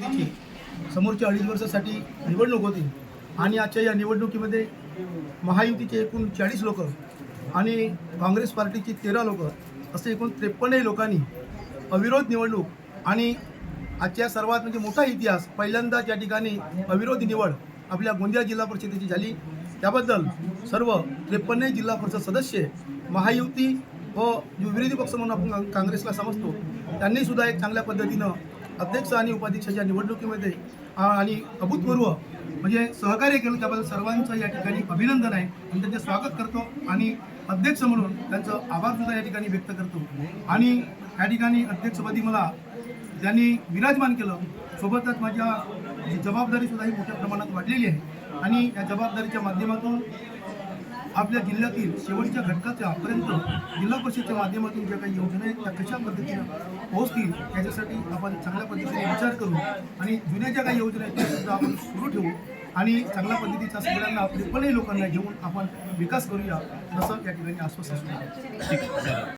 परिषदेची समोरच्या अडीच वर्षासाठी निवडणूक होती. आणि आजच्या या निवडणुकीमध्ये महायुतीचे एकूण चाळीस लोक आणि काँग्रेस पार्टीची तेरा लोक असे एकूण त्रेपन्नही लोकांनी अविरोध निवडणूक आणि आजच्या सर्वात म्हणजे मोठा इतिहास पहिल्यांदाच या ठिकाणी अविरोध निवड आपल्या गोंदिया जिल्हा परिषदेची झाली त्याबद्दल सर्व त्रेपन्नही जिल्हा परिषद सदस्य महायुती व विरोधी पक्ष म्हणून आपण काँग्रेसला समजतो त्यांनी सुद्धा एक चांगल्या पद्धतीनं अध्यक्ष आणि उपाध्यक्षाच्या निवडणुकीमध्ये आणि अभूतपूर्व म्हणजे सहकार्य केलं त्याबद्दल सर्वांचं या ठिकाणी अभिनंदन आहे. आणि त्यांचे स्वागत करतो आणि अध्यक्ष म्हणून त्यांचं आभार सुद्धा या ठिकाणी व्यक्त करतो. आणि या ठिकाणी अध्यक्षपदी मला त्यांनी विराजमान केलं सोबतच माझ्या जी जबाबदारी सुद्धा ही मोठ्या प्रमाणात वाढलेली आहे. आणि या जबाबदारीच्या माध्यमातून आपल्या जिल्ह्यातील शेवटच्या घटकाच्या पर्यंत जिल्हा परिषदच्या माध्यमातून ज्या काही योजना आहेत त्या कशा पद्धतीनं पोहोचतील याच्यासाठी आपण चांगल्या पद्धतीने विचार करू आणि जुन्या ज्या काही योजना आहेत त्या सुद्धा आपण सुरू ठेवू आणि चांगल्या पद्धतीचा सगळ्यांना त्रेपन्नही लोकांना घेऊन आपण विकास करूया असं या ठिकाणी आश्वासन